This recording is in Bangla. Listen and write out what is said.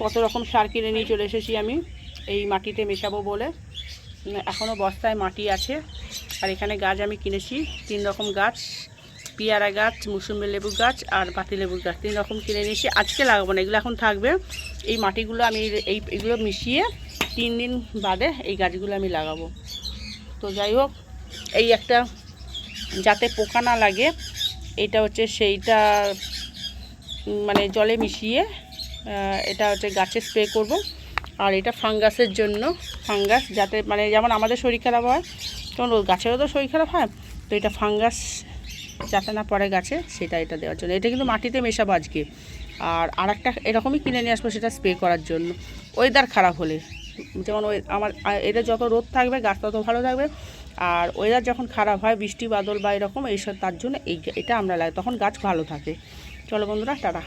কত রকম সার কিনে নিয়ে চলে এসেছি আমি। এই মাটিতে মেশাবো বলে। এখনও বস্তায় মাটি আছে। আর এখানে গাছ আমি কিনেছি। তিন রকম গাছ, পেয়ারা গাছ, মুসুম্বি লেবু গাছ আর পাতি লেবুর গাছ। তিন রকম কিনে নিয়েছি। আজকে লাগাবো না, এগুলো এখন থাকবে। এই মাটিগুলো আমি এই এগুলো মিশিয়ে তিন দিন বাদে এই গাছগুলো আমি লাগাবো। তো যাই হোক, এই একটা যাতে পোকা না লাগে, এটা হচ্ছে সেইটা মানে জলে মিশিয়ে এটা হচ্ছে গাছে স্প্রে করব। আর এটা ফাঙ্গাসের জন্য, ফাঙ্গাস যাতে মানে যেমন আমাদের শরীর খারাপ হয়, তখন গাছেরও তো শরীর খারাপ হয়, তো এটা ফাঙ্গাস যাতে না পড়ে গাছে, সেটা এটা দেওয়ার জন্য। এটা কিন্তু মাটিতে মেশাবো আজকে। আর আর একটা এরকমই কিনে নিয়ে আসব সেটা স্প্রে করার জন্য। ওয়েদার খারাপ হলে, যেমন ওই আমার এটা যত রোদ থাকবে, গাছ তত ভালো থাকবে, আর ওয়েদার যখন খারাপ হয়, বৃষ্টি, বাদল বা এরকম, এইসব তার জন্য এই, এটা আমরা লাগাই, তখন গাছ ভালো থাকে। চলো বন্ধুরা, টাটা।